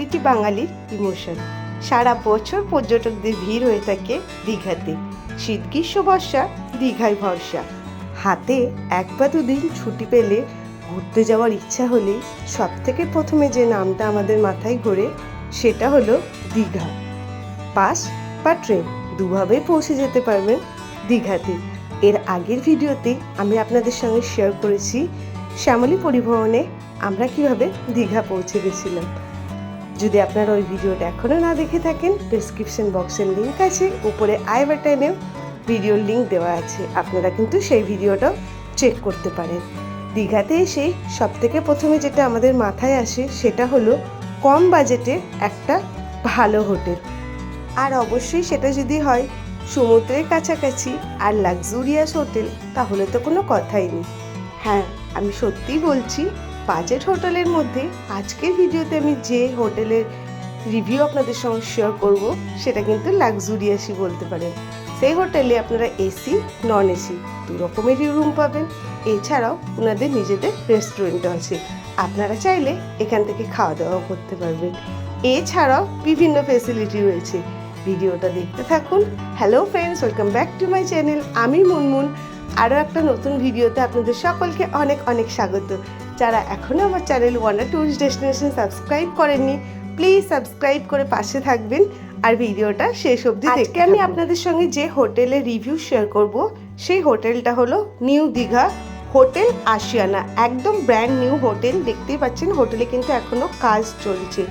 প্রতিটি বাঙালির ইমোশন। সারা বছর পর্যটকদের ভিড় হয়ে থাকে দীঘাতে। শীত, গ্রীষ্ম, বর্ষা, দীঘায় ভরসা। হাতে এক বা দুদিন ছুটি পেলে ঘুরতে যাওয়ার ইচ্ছা হলে সব থেকে প্রথমে যে নামটা আমাদের মাথায় ঘোরে সেটা হলো দীঘা। বাস বা ট্রেন দুভাবেই পৌঁছে যেতে পারবেন দীঘাতে। এর আগের ভিডিওতে আমি আপনাদের সঙ্গে শেয়ার করেছি, শ্যামলী পরিবহনে আমরা কীভাবে দীঘা পৌঁছে গেছিলাম। যদি আপনারা ওই ভিডিওটা এখনও না দেখে থাকেন ডিসক্রিপশন বক্সের লিঙ্ক আছে। উপরে আই বাটনেও ভিডিওর লিঙ্ক দেওয়া আছে। আপনারা কিন্তু সেই ভিডিওটাও চেক করতে পারেন। দীঘাতে এসে সব থেকে প্রথমে যেটা আমাদের মাথায় আসে, সেটা হলো কম বাজেটে একটা ভালো হোটেল। আর অবশ্যই সেটা যদি হয় সমুদ্রের কাছাকাছি আর লাক্সুরিয়াস হোটেল, তাহলে তো কোনো কথাই নেই। হ্যাঁ আমি সত্যিই বলছি বাজেট হোটেলের মধ্যে আজকের ভিডিওতে আমি যে হোটেলের রিভিউ আপনাদের সঙ্গে শেয়ার করব, সেটা কিন্তু লাক্সুরিয়াসই বলতে পারেন। সেই হোটেলে আপনারা এসি নন এসি দু রকমেরই রুম পাবেন। এছাড়াও ওনাদের নিজেদের রেস্টুরেন্ট আছে। আপনারা চাইলে এখান থেকে খাওয়া দাওয়া করতে পারবেন। এছাড়াও বিভিন্ন ফেসিলিটি রয়েছে। ভিডিওটা দেখতে থাকুন। Hello friends welcome back to my channel আমি মুনমুন। আরও একটা নতুন ভিডিওতে আপনাদের সকলকে অনেক অনেক স্বাগত। যারা এখনও আমার channel wonder tourist destination subscribe করেননি প্লিজ সাবস্ক্রাইব করে পাশে থাকবেন আর ভিডিওটা শেষ অবধি দেখতে আমি আপনাদের সঙ্গে যে হোটেলের রিভিউ শেয়ার করব সেই হোটেলটা হলো নিউ দীঘা হোটেল আশিয়ানা একদম ব্র্যান্ড নিউ হোটেল দেখতেই পাচ্ছেন হোটেলে কিন্তু এখনও কাজ চলছে।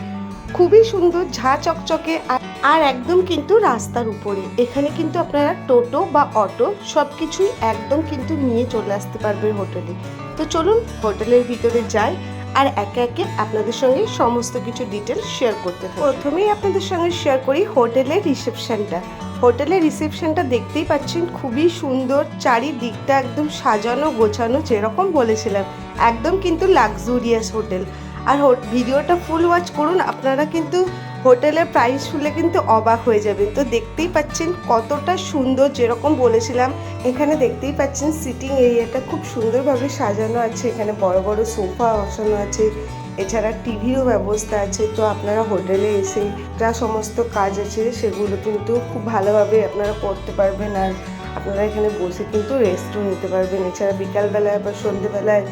খুবই সুন্দর ঝা চকচকে আর- আর একদম কিন্তু রাস্তার উপরে। এখানে কিন্তু আপনারা টোটো বা অটো সব কিছুই একদম কিন্তু নিয়ে চলে আসতে পারবেন হোটেলে। তো চলুন হোটেলের ভিতরে যাই আর একে একে আপনাদের সঙ্গে সমস্ত কিছু ডিটেলস শেয়ার করতে থাকি। প্রথমেই আপনাদের সঙ্গে শেয়ার করি হোটেলের রিসেপশনটা হোটেলের রিসেপশনটা দেখতেই পাচ্ছেন, খুবই সুন্দর, চারিদিকটা একদম সাজানো গোছানো, যেরকম বলেছিলাম, একদম কিন্তু লাক্সুরিয়াস হোটেল। আর ভিডিওটা ফুল ওয়াচ করুন, আপনারা কিন্তু হোটেলের প্রাইস শুনলে কিন্তু অবাক হয়ে যাবেন। তো দেখতেই পাচ্ছেন কতটা সুন্দর যেরকম বলেছিলাম, এখানে দেখতেই পাচ্ছেন সিটিং এরিয়াটা খুব সুন্দরভাবে সাজানো আছে। এখানে বড় বড় সোফা বসানো আছে, এছাড়া টিভিরও ব্যবস্থা আছে। তো আপনারা হোটেলে এসে যা সমস্ত কাজ আছে সেগুলো কিন্তু খুব ভালোভাবে আপনারা করতে পারবেন। আর আপনারা এখানে বসে কিন্তু রেস্টও নিতে পারবেন। এছাড়া বিকালবেলায় বা সন্ধেবেলায়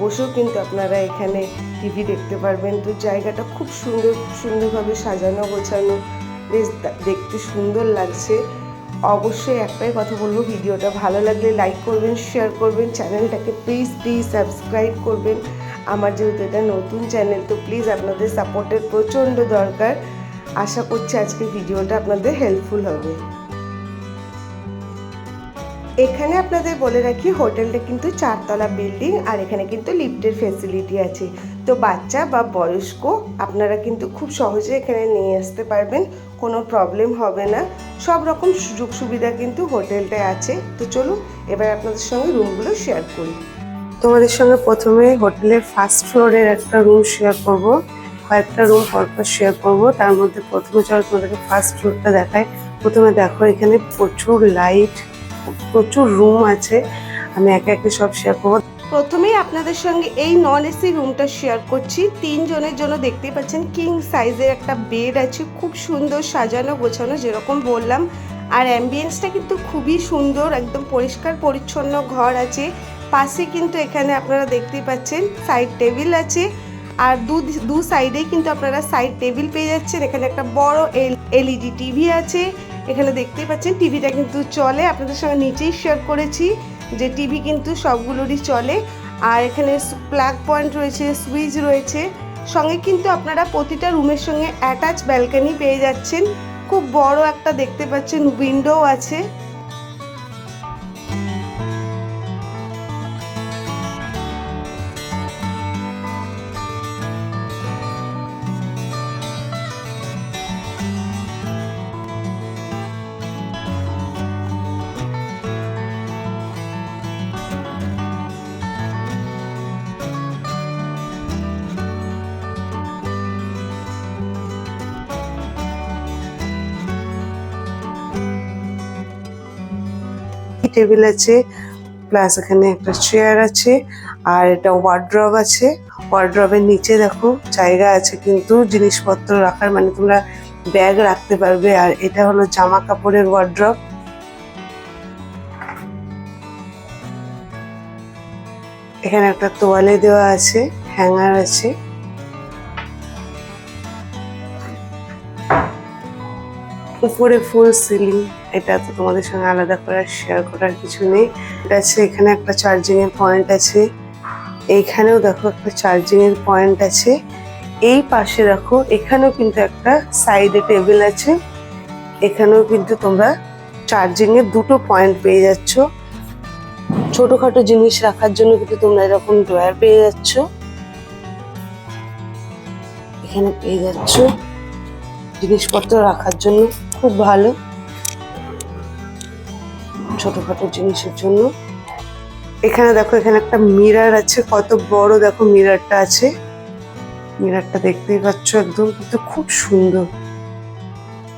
বসেও কিন্তু আপনারা এখানে টিভি দেখতে পারবেন। তো জায়গাটা খুব সুন্দর, সুন্দরভাবে সাজানো, গোছানো। বেশ দেখতে সুন্দর লাগছে। অবশ্যই একটাই কথা বলব, ভিডিওটা ভালো লাগলে লাইক করবেন শেয়ার করবেন। চ্যানেলটাকে প্লিজ প্লিজ সাবস্ক্রাইব করবেন। আমার যেহেতু এটা নতুন চ্যানেল তো প্লিজ আপনাদের সাপোর্টের প্রচণ্ড দরকার। আশা করছি আজকে ভিডিওটা আপনাদের হেল্পফুল হবে। এখানে আপনাদের বলে রাখি, হোটেলটা কিন্তু চারতলা বিল্ডিং আর এখানে কিন্তু লিফটের ফেসিলিটি আছে। তো বাচ্চা বা বয়স্ক, আপনারা কিন্তু খুব সহজে এখানে নিয়ে আসতে পারবেন, কোনো প্রবলেম হবে না। সব রকম সুযোগ সুবিধা কিন্তু হোটেলটায় আছে। তো চলুন, এবার আপনাদের সঙ্গে রুমগুলো শেয়ার করি। তোমাদের সঙ্গে প্রথমে হোটেলের ফার্স্ট ফ্লোরের একটা রুম শেয়ার করব। কয়েকটা রুম পরপর শেয়ার করব। তার মধ্যে প্রথমে চলো তোমাদেরকে ফার্স্ট ফ্লোরটা দেখায় প্রথমে দেখো এখানে প্রচুর লাইট প্রচুর রুম আছে, আমি একে একে সব শেয়ার করব। প্রথমেই আপনাদের সঙ্গে এই নন এসি রুমটা শেয়ার করছি। তিনজনের জন্য দেখতেই পাচ্ছেন কিং সাইজের একটা বেড আছে, খুব সুন্দর সাজানো গোছানো, যেরকম বললাম। আর অ্যাম্বিয়েন্সটা কিন্তু খুবই সুন্দর, একদম পরিষ্কার পরিচ্ছন্ন ঘর আছে। পাশে কিন্তু এখানে আপনারা দেখতেই পাচ্ছেন সাইড টেবিল আছে। আর দু দু সাইডেই কিন্তু আপনারা সাইড টেবিল পেয়ে যাচ্ছেন। এখানে একটা বড় এল এলইডি টিভি আছে। এখানে দেখতেই পাচ্ছেন, টিভিটা কিন্তু চলে। আপনাদের সঙ্গে নিচেই শেয়ার করেছি যে টিভি কিন্তু সবগুলোরই চলে। আর এখানে প্লাগ পয়েন্ট রয়েছে সুইচ রয়েছে। সঙ্গে কিন্তু আপনারা প্রতিটা রুমের সঙ্গে অ্যাটাচ ব্যালকানি পেয়ে যাচ্ছেন। খুব বড় একটা দেখতে পাচ্ছেন উইন্ডো আছে। টেবিল আছে, প্লাস এখানে একটা চেয়ার আছে, আর এটা ওয়ার্ড্রব আছে। ওয়ার্ড্রবের নিচে দেখো জায়গা আছে, কিন্তু জিনিসপত্র রাখার মানে তোমরা ব্যাগ রাখতে পারবে। আর এটা হলো জামা কাপড়ের ওয়ার্ড্রব এখানে একটা তোয়ালে দেওয়া আছে হ্যাঙ্গার আছে। উপরে ফুল সিলিং এটা তো তোমাদের সঙ্গে আলাদা করে শেয়ার করার কিছু নেই। এটা আছে এখানে একটা চার্জিং এর পয়েন্ট আছে। এইখানেও দেখো একটা চার্জিং এর পয়েন্ট আছে। এই পাশে দেখো, এখানেও কিন্তু একটা সাইডে টেবিল আছে। এখানেও কিন্তু তোমরা চার্জিং এর দুটো পয়েন্ট পেয়ে যাচ্ছ। ছোটখাটো জিনিস রাখার জন্য কিন্তু তোমরা এরকম ড্রয়ার পেয়ে যাচ্ছ। এখানে পেয়ে যাচ্ছ। জিনিসপত্র রাখার জন্য খুব ভালো। ছোটখাটো জিনিসের জন্য। এখানে দেখো, এখানে একটা মিরার আছে। কত বড় দেখো মিরারটা আছে। মিরারটা দেখতেই পাচ্ছ একদম, কিন্তু খুব সুন্দর।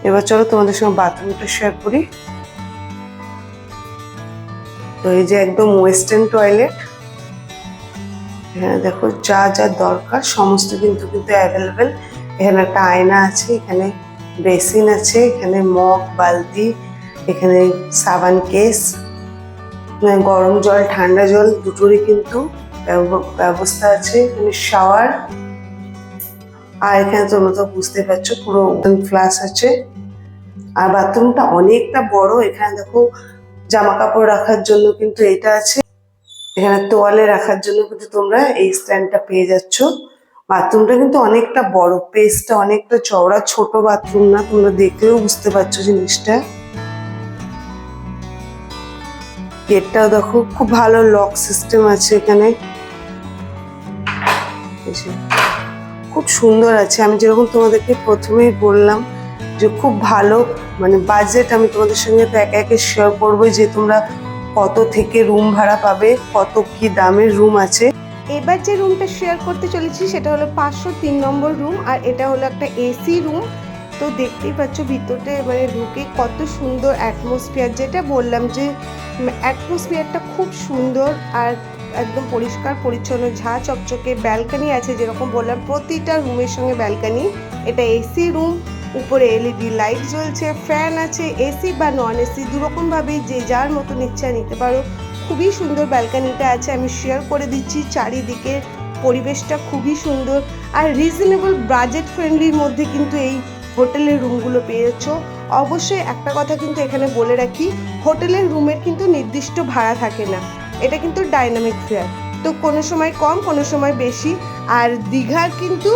এবার চলো তোমাদের সঙ্গে বাথরুমটা শেয়ার করি। তো এই যে একদম ওয়েস্টার্ন টয়লেট এখানে দেখো যা যা দরকার, সমস্ত কিন্তু কিন্তু অ্যাভেলেবেল এখানে একটা আয়না আছে, এখানে বেসিন আছে, এখানে মগ, বালতি এখানে সাবান কেস গরম জল, ঠান্ডা জল দুটোরই কিন্তু ব্যব- ব্যবস্থা আছে। এখানে শাওয়ার। আর এখানে তোমরা তো বুঝতে পারছ পুরো ফ্লাস আছে। আর বাথরুমটা অনেকটা বড়। এখানে দেখো জামা কাপড় রাখার জন্য কিন্তু এটা আছে। এখানে তোয়ালে রাখার জন্য কিন্তু তোমরা এই স্ট্যান্ডটা পেয়ে যাচ্ছ। বাথরুমটা কিন্তু অনেকটা বড়। পেসটা অনেকটা চওড়া। ছোট বাথরুম না। তোমরা দেখলেও বুঝতে পারছ জিনিসটা। গেটটাও দেখো, খুব ভালো লক সিস্টেম আছে এখানে। খুব সুন্দর আছে। আমি যেরকম তোমাদেরকে প্রথমেই বললাম যে খুব ভালো মানে বাজেট আমি তোমাদের সঙ্গে তো একে একে শেয়ার করব যে তোমরা কত থেকে রুম ভাড়া পাবে, কত কি দামের রুম আছে। এবার যে রুমটা শেয়ার করতে চলেছি, সেটা হলো পাঁচশো তিন নম্বর রুম আর এটা হলো একটা এসি রুম তো দেখতেই পাচ্ছ ভিতরটা মানে ঢুকে কত সুন্দর অ্যাটমসফিয়ার যেটা বললাম যে অ্যাটমসফিয়ারটা খুব সুন্দর আর একদম পরিষ্কার, পরিচ্ছন্ন, ঝা চকচকে ব্যালকানি আছে যেরকম বললাম, প্রতিটা রুমের সঙ্গে ব্যালকানি এটা এসি রুম উপরে এলইডি লাইট জ্বলছে ফ্যান আছে এসি বা নন এসি দুরকমভাবেই যে যার মতন ইচ্ছা নিতে পারো। খুবই সুন্দর ব্যালকানিটা আছে, আমি শেয়ার করে দিচ্ছি চারিদিকে। পরিবেশটা খুবই সুন্দর আর রিজনেবল বাজেট ফ্রেন্ডলির মধ্যে কিন্তু এই হোটেলের রুমগুলো পেয়ে যাচ্ছ অবশ্যই একটা কথা কিন্তু এখানে বলে রাখি, হোটেলের রুমের কিন্তু নির্দিষ্ট ভাড়া থাকে না। এটা কিন্তু ডাইনামিক ফেয়ার তো কোনো সময় কম, কোনো সময় বেশি। আর দীঘার কিন্তু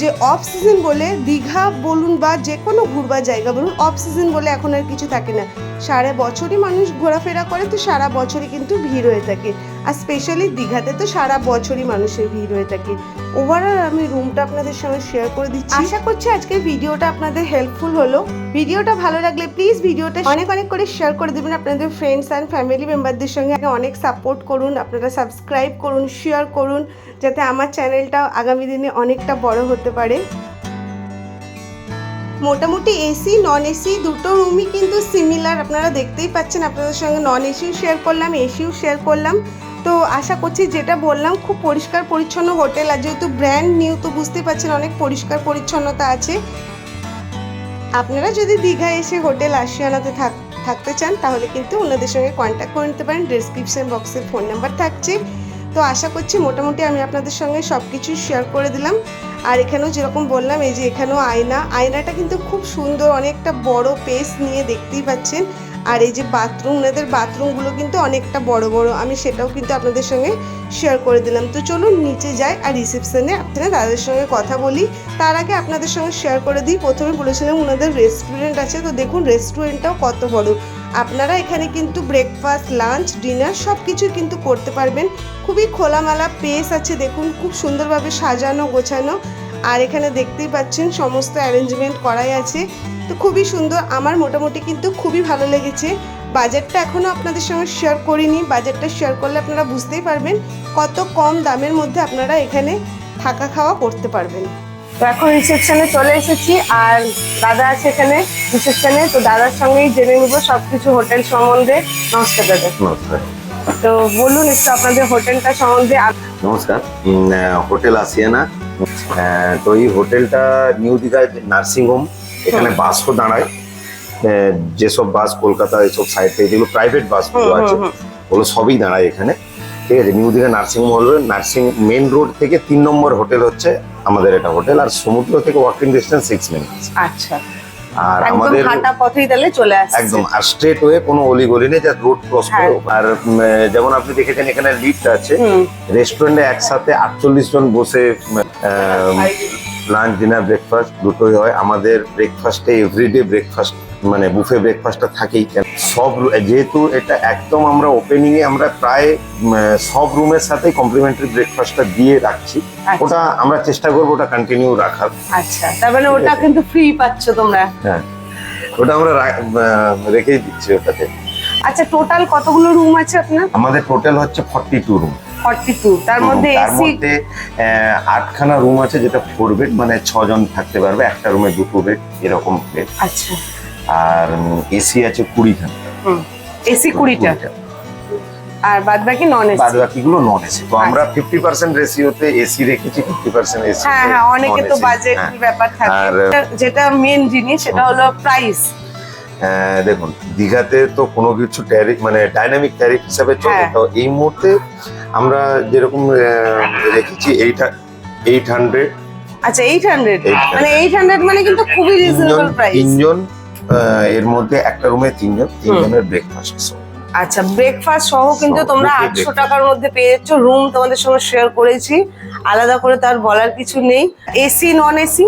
যে অফ সিজন বলে, দীঘা বলুন বা যে কোনো ঘুরবার জায়গা বলুন অফ সিজন বলে এখন আর কিছু থাকে না। সারা বছরই মানুষ ঘোরাফেরা করে, তো সারা বছরই কিন্তু ভিড় হয়ে থাকে। আর স্পেশালি দীঘাতে তো সারা বছরই মানুষের ভিড় হয়ে থাকে। ওভারঅল আমি রুমটা আপনাদের সঙ্গে শেয়ার করে দিচ্ছি। আশা করছি আজকের ভিডিওটা আপনাদের হেল্পফুল হলো। ভিডিওটা ভালো লাগলে প্লিজ ভিডিওটা অনেক অনেক করে শেয়ার করে দেবেন আপনাদের ফ্রেন্ডস অ্যান্ড ফ্যামিলি মেম্বারদের সঙ্গে। অনেক সাপোর্ট করুন আপনারা সাবস্ক্রাইব করুন শেয়ার করুন যাতে আমার চ্যানেলটা আগামী দিনে অনেকটা বড় হতে পারে। মোটামুটি এসি নন এসি দুটো রুমই কিন্তু সিমিলার আপনারা দেখতেই পাচ্ছেন আপনাদের সঙ্গে নন এসিও শেয়ার করলাম এসিও শেয়ার করলাম। তো আশা করছি যেটা বললাম, খুব পরিষ্কার পরিচ্ছন্ন হোটেল আর যেহেতু ব্র্যান্ড নিউ তো বুঝতেই পারছেন অনেক পরিষ্কার পরিচ্ছন্নতা আছে। আপনারা যদি দীঘায় এসে হোটেল আশিয়ানাতে থাক, থাকতে চান, তাহলে কিন্তু ওনাদের সঙ্গে কন্ট্যাক্ট করে নিতে পারেন। ডিসক্রিপশন বক্সে ফোন নাম্বার থাকছে। তো আশা করছি মোটামুটি আমি আপনাদের সঙ্গে সব কিছু শেয়ার করে দিলাম। আর এখানেও যেরকম বললাম, এই যে এখানেও আয়না। আয়নাটা কিন্তু খুব সুন্দর, অনেকটা বড় পেস নিয়ে দেখতেই পাচ্ছেন। আর এই যে বাথরুম ওনাদের বাথরুমগুলো কিন্তু অনেকটা বড় বড়। আমি সেটাও কিন্তু আপনাদের সঙ্গে শেয়ার করে দিলাম। তো চলুন নিচে যাই আর রিসেপশনে আপনারা তাদের সঙ্গে কথা বলি। তার আগে আপনাদের সঙ্গে শেয়ার করে দিই। প্রথমে বলেছিলাম ওনাদের রেস্টুরেন্ট আছে। তো দেখুন রেস্টুরেন্টটাও কত বড়। আপনারা এখানে কিন্তু ব্রেকফাস্ট লাঞ্চ ডিনার সব কিছুই কিন্তু করতে পারবেন। খুবই খোলামেলা পেস আছে। দেখুন খুব সুন্দরভাবে সাজানো, গোছানো। আর এখানে দেখতেই পাচ্ছেন সমস্ত অ্যারেঞ্জমেন্ট করাই আছে। তো খুবই সুন্দর আমার মোটামুটি কিন্তু খুবই ভালো লেগেছে। বাজেটটা এখনও আপনাদের সঙ্গে শেয়ার করিনি বাজেটটা শেয়ার করলে আপনারা বুঝতেই পারবেন কত কম দামের মধ্যে আপনারা এখানে থাকা খাওয়া করতে পারবেন। তো এখন রিসেপশনে চলে এসেছি আর দাদা আছে এখানে রিসেপশনে তো দাদার সঙ্গেই জেনে নিবো সবকিছু হোটেল সম্বন্ধে। নমস্কার দাদা। নমস্কার। তো বলুন একটু আপনাদের হোটেলটা সম্বন্ধে নমস্কার। হোটেল আসিয়ানা। তো এই হোটেলটা নিউ দীঘায় নার্সিং হোম এখানে বাসও দাঁড়ায়। যেসব বাস কলকাতা এসব থেকে যেগুলো প্রাইভেট বাসগুলো আছে ওগুলো সবই দাঁড়ায় এখানে। ঠিক আছে নিউ দীঘা নার্সিং হোম হলো নার্সিং মেন রোড থেকে তিন নম্বর হোটেল হচ্ছে আমাদের এটা হোটেল। আর সমুদ্র থেকে ওয়াকিং ডিস্টেন্স সিক্স মিনিটস আচ্ছা। আর আমাদের হাঁটা পথেই তাহলে চলে আসছে। একদম আর স্ট্রেট ওয়ে কোনো অলি গলি নেই যা রোড ক্রস। করে আর যেমন আপনি দেখেছেন এখানে লিফট আছে। রেস্টুরেন্টে একসাথে আটচল্লিশ জন বসে লাঞ্চ ডিনার ব্রেকফাস্ট দুটোই হয়। আমাদের ব্রেকফাস্টে এভরিডে ব্রেকফাস্ট মানে বুফে ব্রেকফাস্টটা থাকেই সব যেহেতু এটা একদম আমরা ওপেনিং এ আমরা প্রায় সব রুমের সাথে কমপ্লিমেন্টারি ব্রেকফাস্টটা দিয়ে রাখছি। আচ্ছা। ওটা আমরা চেষ্টা করব ওটা কন্টিনিউ রাখার। আচ্ছা তার মানে ওটা কিন্তু ফ্রি পাচ্ছ তোমরা। হ্যাঁ ওটা আমরা রেখেই দিচ্ছি ওটাতে। আচ্ছা টোটাল কতগুলো রুম আছে আপনার? আমাদের টোটাল হচ্ছে forty two room forty two তার মধ্যে এসি আটখানা রুম আছে যেটা ফোর বেড মানে ছজন থাকতে পারবে একটা রুমে দুটো বেড এরকম বেড আচ্ছা। আর এসি আছে কুড়িখানা। হুম এসি কুড়িটা। আর বাদ বাকি নন এসি বাদ বাকিগুলো নন এসি তো আমরা ফিফটি পার্সেন্ট রেশিওতে এসি রেখেছি ফিফটি পার্সেন্ট এসি হ্যাঁ হ্যাঁ অনেকে তো বাজেট ব্যাপার থাকে। আর- যেটা- মেন জিনিস সেটা হলো প্রাইস দেখুন দীঘাতে তো কোনো কিছু ট্যারিফ মানে ডাইনামিক ট্যারিফ হিসাবে চলে। হ্যাঁ। তো এই মুহূর্তে আমরা যেরকম রেখেছি এইট এইট হান্ড্রেড আচ্ছা এইট হান্ড্রেড 800 মানে এইট হান্ড্রেড মানে কিন্তু খুবই রিজনেবল প্রাইস তিনজন এর মধ্যে একটা রুমে তিনজন তিনজনের ব্রেকফাস্ট আচ্ছা ব্রেকফাস্ট সহ কিন্তু তোমরা আটশো। টাকার মধ্যে পেয়ে যাচ্ছ রুম তোমাদের সঙ্গে শেয়ার করেছি। আলাদা করে তার বলার কিছু নেই। এসি নন এসি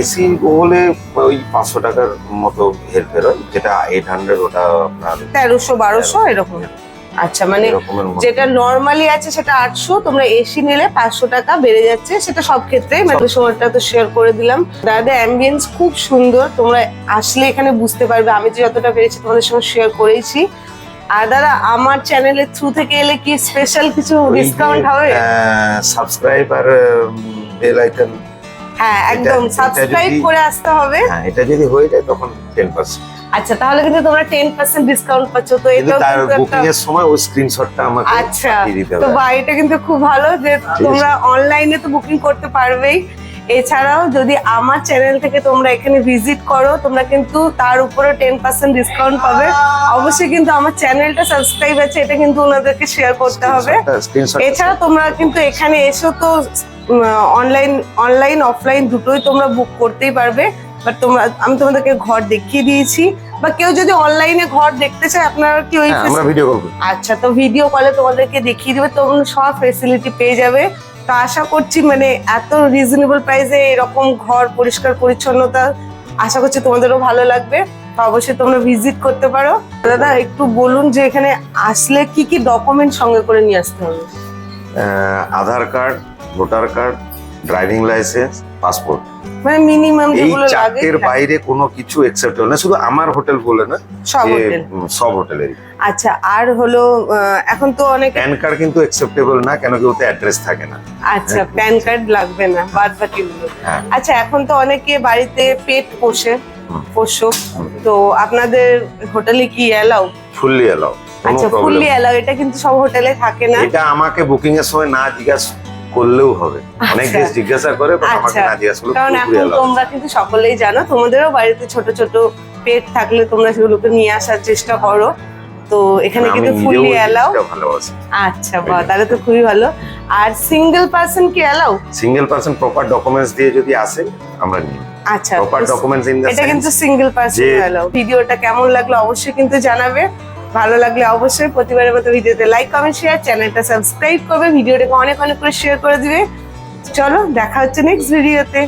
এসি হলে ওই পাঁচশো টাকার মতো হেরফের হয় যেটা এইট হান্ড্রেড ওটা আপনার তেরোশো বারোশো এরকম। আচ্ছা মানে যেটা নর্মালি আছে সেটা আটশো তোমরা এসি নিলে পাঁচশো টাকা বেড়ে যাচ্ছে সেটা সব ক্ষেত্রে। মানে সময়টা তো শেয়ার করে দিলাম। দাদা অ্যাম্বিয়েন্স খুব সুন্দর তোমরা আসলে এখানে বুঝতে পারবে। আমি যে যতটা পেরেছি তোমাদের সঙ্গে শেয়ার করেছি। আর দাদা আমার চ্যানেলের থ্রু থেকে এলে কি স্পেশাল কিছু ডিসকাউন্ট হবে? সাবস্ক্রাইব আর বেল আইকন হ্যাঁ একদম। সাবস্ক্রাইব করে আসতে হবে। হ্যাঁ এটা যদি হয়ে যায় তখন টেন পার্সেন্ট আচ্ছা তাহলে কিন্তু তোমরা টেন পার্সেন্ট ডিসকাউন্ট পাচ্ছ তো এটাও তার বুকিং এর সময় ওই স্ক্রিনশটটা আমাকে আচ্ছা তো বাড়িটা কিন্তু খুব ভালো যে তোমরা অনলাইনে তো বুকিং করতে পারবেই। এছাড়াও যদি আমার চ্যানেল থেকে তোমরা এখানে ভিজিট করো তোমরা কিন্তু তার উপরে টেন পার্সেন্ট ডিসকাউন্ট পাবে। অবশ্যই কিন্তু আমার চ্যানেলটা সাবস্ক্রাইব আছে এটা কিন্তু ওনাদেরকে শেয়ার করতে হবে। এছাড়া তোমরা কিন্তু এখানে এসো তো অনলাইন অনলাইন অফলাইন দুটোই তোমরা বুক করতেই পারবে। বাট তোমরা আমি তোমাদেরকে ঘর দেখিয়ে দিয়েছি। বা কেউ যদি অনলাইনে ঘর দেখতে চায় আপনারা কি ওই হ্যাঁ আমরা ভিডিও কল করি। আচ্ছা তো ভিডিও কলে তোমাদেরকে দেখিয়ে দেবে। তোমরা সব ফেসিলিটি পেয়ে যাবে। তো আশা করছি মানে এত রিজনেবল প্রাইসে এরকম ঘর পরিষ্কার পরিচ্ছন্নতা আশা করছি তোমাদেরও ভালো লাগবে। তো অবশ্যই তোমরা ভিজিট করতে পারো। দাদা একটু বলুন যে এখানে আসলে কি কি ডকুমেন্ট সঙ্গে করে নিয়ে আসতে হবে? Aadhaar card voter card driving licence passport মানে মিনিমাম এই চারটের হ্যাঁ, বাইরে কোনো কিছু অ্যাকসেপ্টেবল না শুধু আমার হোটেল বলে না সব হোটেল সব হোটেলেরই আচ্ছা আর হলো এখন তো অনেক প্যান কার্ড কিন্তু অ্যাকসেপ্টেবল না কেন কি ওতে অ্যাড্রেস থাকে না। আচ্ছা প্যান কার্ড লাগবে না বাদ বাকিগুলো হ্যাঁ। আচ্ছা এখন তো অনেকে বাড়িতে পেট পোষে। পোষ্য। তো আপনাদের হোটেলে কি অ্যালাউ ফুললি এলাও আচ্ছা ফুললি অ্যালাউ এটা কিন্তু সব হোটেলে থাকে না। এটা আমাকে বুকিং এর সময় না জিজ্ঞাসা করলেও হবে। অনেক আচ্ছা। গেস্ট জিজ্ঞাসা করে আমাকে আচ্ছা। না জিজ্ঞাসা করলে কারণ এখন তোমরা কিন্তু সকলেই জানো তোমাদেরও বাড়িতে ছোট ছোট পেট থাকলে তোমরা সেগুলোকে নিয়ে আসার চেষ্টা করো। তো এখানে কিন্তু নিজেও ফুললি অ্যালাউ আচ্ছা বাহ তাহলে তো খুবই ভালো। আর সিঙ্গেল পার্সন কি allow single person proper documents দিয়ে যদি আসে আমরা নিই। আচ্ছা প্রপার ডকুমেন্টস ইন দ্য এটা কিন্তু সিঙ্গেল পার্সন অ্যালাউ ভিডিওটা কেমন লাগল অবশ্যই কিন্তু জানাবে। ভালো লাগলে অবশ্যই প্রতিবারের মতো ভিডিওতে লাইক কমেন্ট শেয়ার চ্যানেলটা সাবস্ক্রাইব করবে। ভিডিওটাকে অনেক অনেক করে শেয়ার করে দিবে। চলো, দেখা হচ্ছে নেক্সট ভিডিওতে